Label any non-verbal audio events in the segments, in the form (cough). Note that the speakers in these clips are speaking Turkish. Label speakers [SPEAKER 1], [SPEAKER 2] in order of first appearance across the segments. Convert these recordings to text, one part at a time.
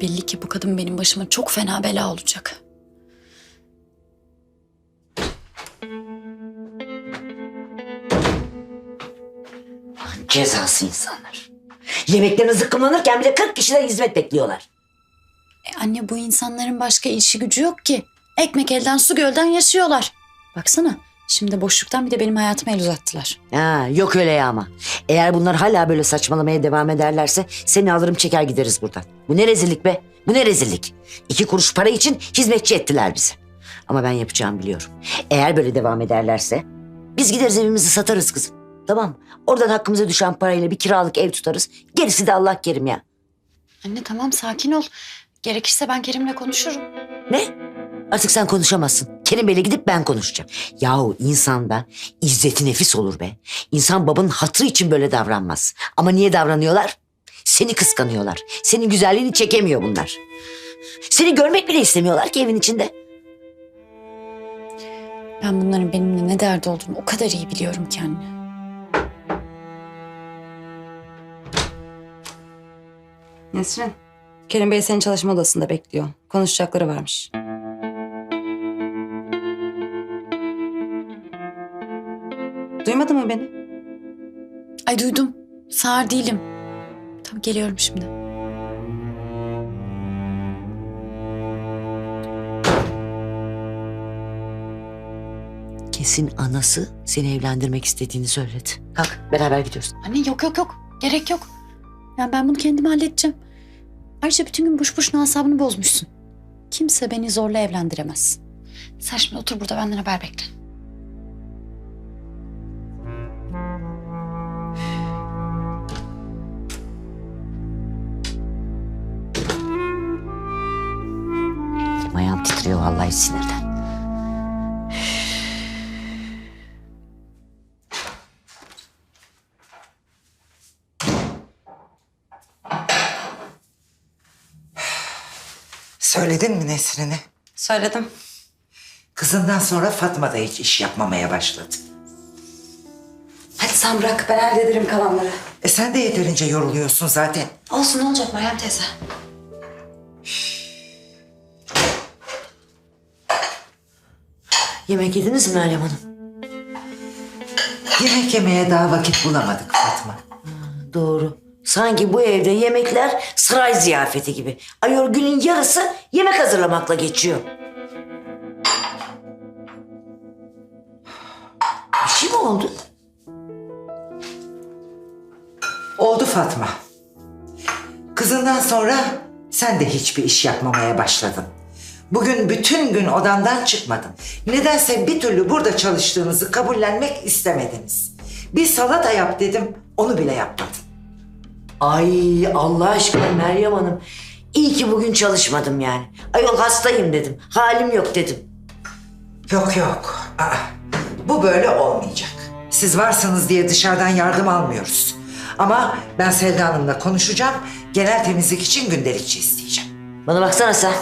[SPEAKER 1] Belli ki bu kadın benim başıma çok fena bela olacak.
[SPEAKER 2] Cezası insanlar. Yemeklerine zıkkımlanırken bile 40 kişiden hizmet bekliyorlar.
[SPEAKER 1] E anne bu insanların başka işi gücü yok ki. Ekmek elden su gölden yaşıyorlar. Baksana şimdi boşluktan bir de benim hayatıma el uzattılar.
[SPEAKER 2] Ha, yok öyle ya ama. Eğer bunlar hala böyle saçmalamaya devam ederlerse seni alırım çeker gideriz buradan. Bu ne rezillik be? Bu ne rezillik? İki kuruş para için hizmetçi ettiler bizi. Ama ben yapacağımı biliyorum. Eğer böyle devam ederlerse biz gideriz evimizi satarız kızım. Tamam mı? Oradan hakkımıza düşen parayla bir kiralık ev tutarız. Gerisi de Allah kerim ya.
[SPEAKER 1] Anne tamam sakin ol. Gerekirse ben Kerim'le konuşurum.
[SPEAKER 2] Ne? Artık sen konuşamazsın. Kerim Bey'le gidip ben konuşacağım. Yahu insanda izzeti nefis olur be. İnsan babanın hatırı için böyle davranmaz. Ama niye davranıyorlar? Seni kıskanıyorlar. Senin güzelliğini çekemiyor bunlar. Seni görmek bile istemiyorlar ki evin içinde.
[SPEAKER 1] Ben bunların benimle ne derdi olduğunu o kadar iyi biliyorum ki anne.
[SPEAKER 3] Nesrin, Kerim Bey seni çalışma odasında bekliyor. Konuşacakları varmış. Duymadın mı beni?
[SPEAKER 1] Ay duydum. Sağır değilim. Tamam geliyorum şimdi.
[SPEAKER 2] Kesin anası seni evlendirmek istediğini söyledi. Kalk beraber gidiyoruz.
[SPEAKER 1] Anne yok yok yok. Gerek yok. Yani ben bunu kendim halledeceğim. Ayrıca bütün gün boş boşuna asabını bozmuşsun. Kimse beni zorla evlendiremez. Sen şimdi otur burada benden haber bekle.
[SPEAKER 2] Vallahi sinirden.
[SPEAKER 4] Söyledin mi Nesrin'e?
[SPEAKER 3] Söyledim.
[SPEAKER 4] Kızından sonra Fatma da hiç iş yapmamaya başladı.
[SPEAKER 3] Hadi sen bırak ben hallederim kalanları.
[SPEAKER 4] E sen de yeterince yoruluyorsun zaten.
[SPEAKER 1] Olsun ne olacak Meryem teyze?
[SPEAKER 2] Yemek yediniz mi Meryem Hanım?
[SPEAKER 4] Yemek yemeye daha vakit bulamadık Fatma.
[SPEAKER 2] Doğru. Sanki bu evde yemekler saray ziyafeti gibi. Ayol günün yarısı yemek hazırlamakla geçiyor. Bir şey mi oldu?
[SPEAKER 4] Oldu Fatma. Kızından sonra sen de hiçbir iş yapmamaya başladın. Bugün bütün gün odandan çıkmadın. Nedense bir türlü burada çalıştığınızı kabullenmek istemediniz. Bir salata yap dedim, onu bile yapmadın.
[SPEAKER 2] Ay Allah aşkına Meryem Hanım. İyi ki bugün çalışmadım yani. Ayol hastayım dedim. Halim yok dedim.
[SPEAKER 4] Yok yok. Aa, bu böyle olmayacak. Siz varsınız diye dışarıdan yardım almıyoruz. Ama ben Selda Hanım'la konuşacağım. Genel temizlik için gündelikçi isteyeceğim.
[SPEAKER 2] Bana baksana sen.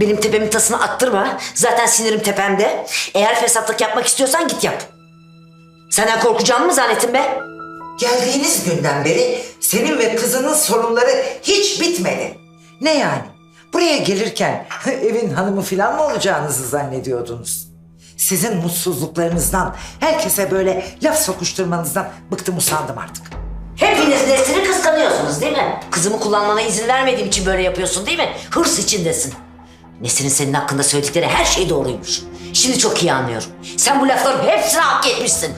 [SPEAKER 2] Benim tepemin tasını attırma. Zaten sinirim tepemde. Eğer fesatlık yapmak istiyorsan git yap. Senden korkacağımı mı zannettin be?
[SPEAKER 4] Geldiğiniz günden beri senin ve kızının sorunları hiç bitmedi. Ne yani? Buraya gelirken (laughs) evin hanımı falan mı olacağınızı zannediyordunuz? Sizin mutsuzluklarınızdan, herkese böyle laf sokuşturmanızdan bıktım usandım artık.
[SPEAKER 2] Hepiniz Nesrin'i kıskanıyorsunuz değil mi? Kızımı kullanmana izin vermediğim için böyle yapıyorsun değil mi? Hırs içindesin. Nesrin'in senin hakkında söyledikleri her şey doğruymuş. Şimdi çok iyi anlıyorum. Sen bu lafların hepsini hak etmişsin.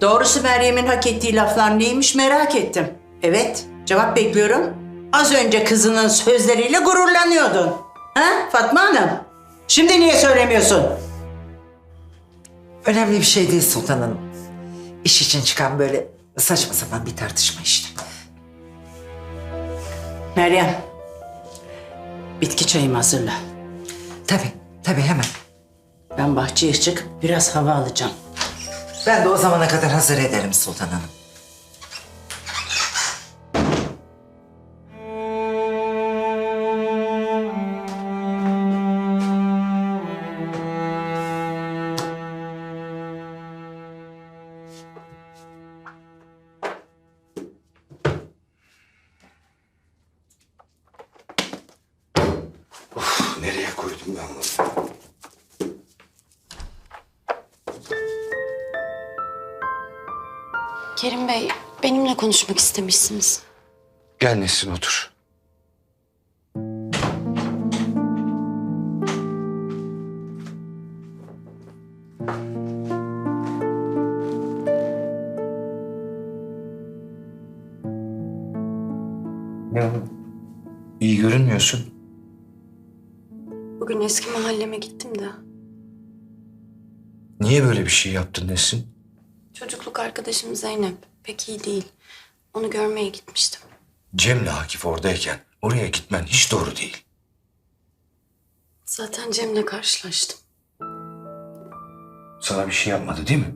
[SPEAKER 5] Doğrusu Meryem'in hak ettiği laflar neymiş merak ettim. Evet, cevap bekliyorum. Az önce kızının sözleriyle gururlanıyordun. Ha Fatma Hanım? Şimdi niye söylemiyorsun?
[SPEAKER 4] Önemli bir şey değil Sultan Hanım. İş için çıkan böyle saçma sapan bir tartışma işte.
[SPEAKER 5] Meryem, bitki çayımı hazırla.
[SPEAKER 4] Tabii, tabii hemen.
[SPEAKER 5] Ben bahçeye çıkıp biraz hava alacağım.
[SPEAKER 4] Ben de o zamana kadar hazır ederim Sultan Hanım.
[SPEAKER 6] Nereye koydum ben bunu?
[SPEAKER 1] Kerim Bey benimle konuşmak istemişsiniz.
[SPEAKER 6] Gel Nesrin otur. Ne o? İyi görünmüyorsun.
[SPEAKER 1] Eski mahalleme gittim de.
[SPEAKER 6] Niye böyle bir şey yaptın Nesrin?
[SPEAKER 1] Çocukluk arkadaşım Zeynep pek iyi değil. Onu görmeye gitmiştim.
[SPEAKER 6] Cem'le Akif oradayken oraya gitmen hiç doğru değil.
[SPEAKER 1] Zaten Cem'le karşılaştım.
[SPEAKER 6] Sana bir şey yapmadı değil mi?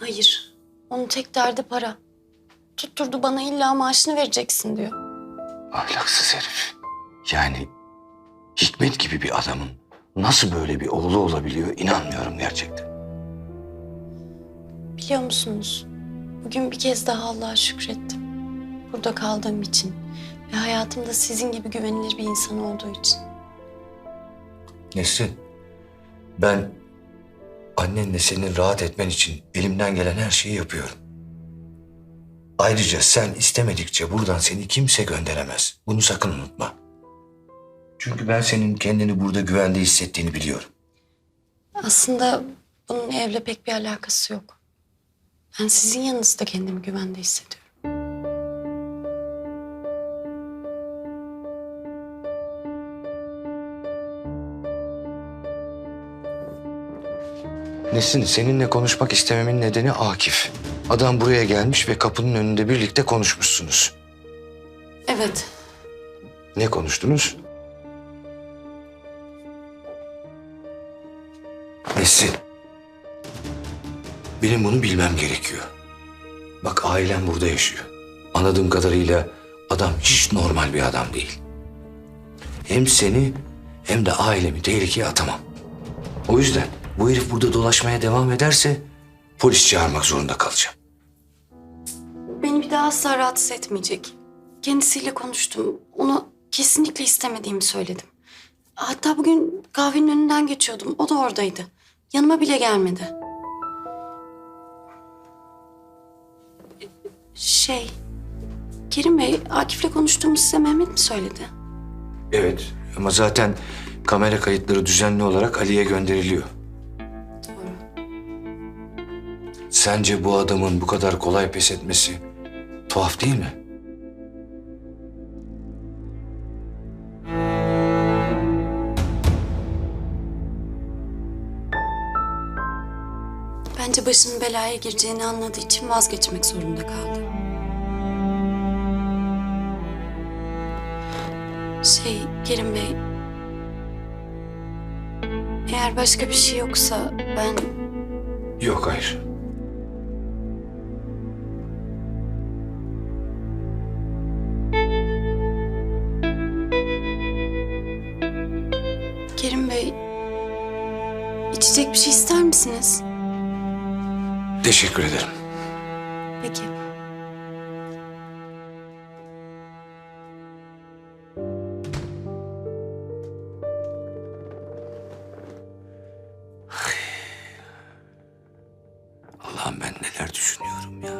[SPEAKER 1] Hayır. Onun tek derdi para. Tutturdu bana illa maaşını vereceksin diyor.
[SPEAKER 6] Ahlaksız herif. Yani Hikmet gibi bir adamın nasıl böyle bir oğlu olabiliyor inanmıyorum gerçekten.
[SPEAKER 1] Biliyor musunuz? Bugün bir kez daha Allah'a şükrettim. Burada kaldığım için ve hayatımda sizin gibi güvenilir bir insan olduğu için.
[SPEAKER 6] Nesrin, ben annenle senin rahat etmen için elimden gelen her şeyi yapıyorum. Ayrıca sen istemedikçe buradan seni kimse gönderemez. Bunu sakın unutma. Çünkü ben senin kendini burada güvende hissettiğini biliyorum.
[SPEAKER 1] Aslında bunun evle pek bir alakası yok. Ben sizin yanınızda kendimi güvende hissediyorum.
[SPEAKER 6] Nesin, seninle konuşmak istememin nedeni Akif. Adam buraya gelmiş ve kapının önünde birlikte konuşmuşsunuz.
[SPEAKER 1] Evet,
[SPEAKER 6] Ne konuştunuz? Nesin? Benim bunu bilmem gerekiyor. Bak ailem burada yaşıyor. Anladığım kadarıyla adam hiç normal bir adam değil. Hem seni hem de ailemi tehlikeye atamam. O yüzden bu herif burada dolaşmaya devam ederse polis çağırmak zorunda kalacağım.
[SPEAKER 1] beni bir daha asla rahatsız etmeyecek. Kendisiyle konuştum. Onu kesinlikle istemediğimi söyledim. Hatta bugün kahvenin önünden geçiyordum. O da oradaydı. Yanıma bile gelmedi. Şey, Kerim Bey, Akif'le konuştuğumu size Mehmet mi söyledi?
[SPEAKER 6] Evet ama zaten kamera kayıtları düzenli olarak Ali'ye gönderiliyor.
[SPEAKER 1] Doğru.
[SPEAKER 6] Sence bu adamın bu kadar kolay pes etmesi tuhaf değil mi?
[SPEAKER 1] Bence başının belaya gireceğini anladığı için vazgeçmek zorunda kaldı. Şey, Kerim Bey... Eğer başka bir şey yoksa ben...
[SPEAKER 6] Yok hayır.
[SPEAKER 1] Kerim Bey... içecek bir şey ister misiniz?
[SPEAKER 6] Teşekkür ederim.
[SPEAKER 1] Peki.
[SPEAKER 6] Allah'ım ben neler düşünüyorum ya.